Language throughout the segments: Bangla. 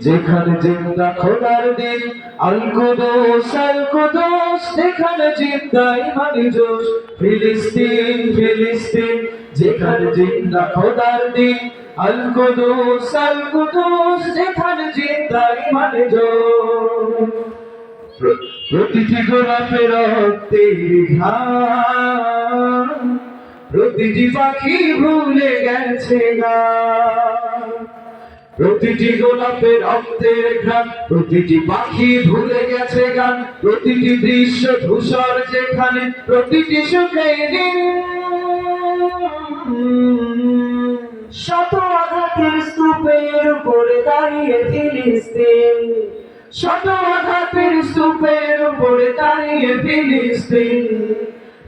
যেখানে জিন্দা খোদার দিন আল কুদুস যেখানে জিন্দা ইমানি জোশ, ফিলিস্তিন ফিলিস্তিন, যেখানে জিন্দা খোদার দিন আল কুদুস আল যেখানে জিন্দা ইমানি জোশ। প্র- প্রতিটি গোলাপের রক্তের ঘাম, প্রতিটি পাখি ভুলে গেছে গান প্রতিটি গোলাপের রক্তের ঘ্রাণ, প্রতিটি পাখি ভুলে গেছে গান, প্রতিটি দৃশ্য ধূসর যেখানে, প্রতিটি দিন শত আঘাতের স্তূপের উপরে দাঁড়িয়ে ফিলিস্তিন শত আঘাতের স্তূপের উপরে দাঁড়িয়ে ফিলিস্তিন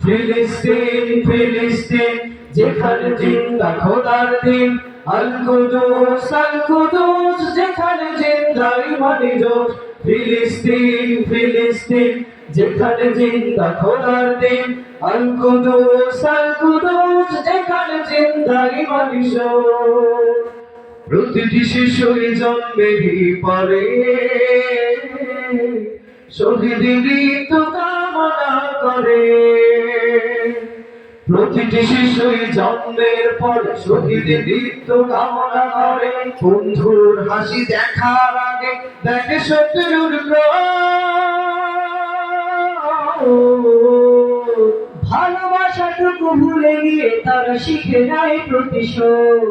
ফিলিস্তিন ফিলিস্তিন, যেখানে জিন্দা খোদার দিন আল কুদুস আল কুদুস, যেখানে জিন্দা ইমানি জোশ ফিলিস্তিন ফিলিস্তিন, যেখানে জিন্দা খোদার দিন। আল কুদুস আল কুদুস, যেখানে জিন্দা ইমানি জোশ প্রতিটি শিশুই জন্মেরই পরে শহীদি তো প্রতিটি শিশুই জন্মের পর শহীদি মৃত্য কামনা করে। বন্ধুর হাসি দেখার আগে দেখে শত্রুর। ভালোবাসাটুকু ভুলে গিয়ে তারা শিখে নেয় প্রতিশোধ।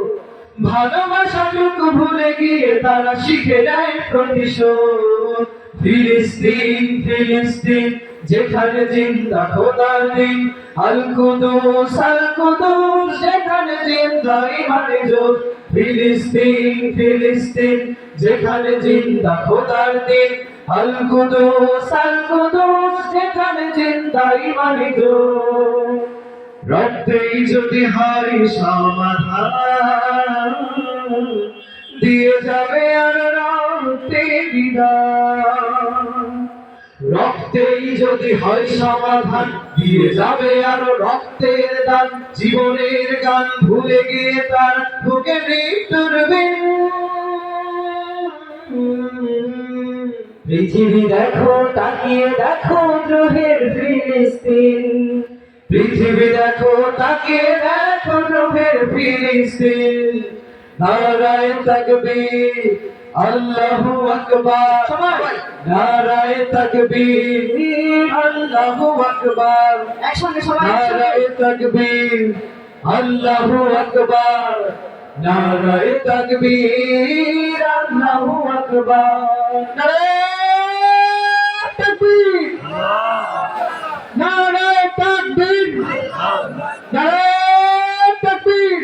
ভালোবাসাটুকু ভুলে গিয়ে তারা শিখে নেয় প্রতিশোধ। ফিলিস্তিন ফিলিস্তিন যেখানে জিন্দা খোদার দিন। আল কুদুস আল কুদুস, যেখানে জিন্দা ইমানে জোর। ফিলিস্তিন ফিলিস্তিন, যেখানে জিন্দা খোদার দিন। আল কুদুস আল কুদুস, যেখানে জিন্দা ইমানে জোর। রক্তেই যদি হয় সমাধান, দিয়ে যাবে আর রক্তে বিদান। রক্তেই যদি হয় সমাধান দিয়ে যাবে আর রক্তের দান। জীবনের গান ভুলে গিয়ে তার বুকে মৃত্যুর পৃথিবী দেখো, তাকিয়ে দেখো দ্রোহের ফিলিস্তিন। পৃথিবী দেখো তাকে দেখো রোহের ফিলিস্তিন। নারায়ণ তাকবীর। আল্লাহু আকবার। সবাই। নারায় তাকবীর। আল্লাহু আকবার। একসঙ্গে সবাই। নারায় তাকবীর। আল্লাহু আকবার। নারায় তাকবীর। আল্লাহু আকবার। নারায় তাকবীর। নারায় তাকবীর। নারায় তাকবীর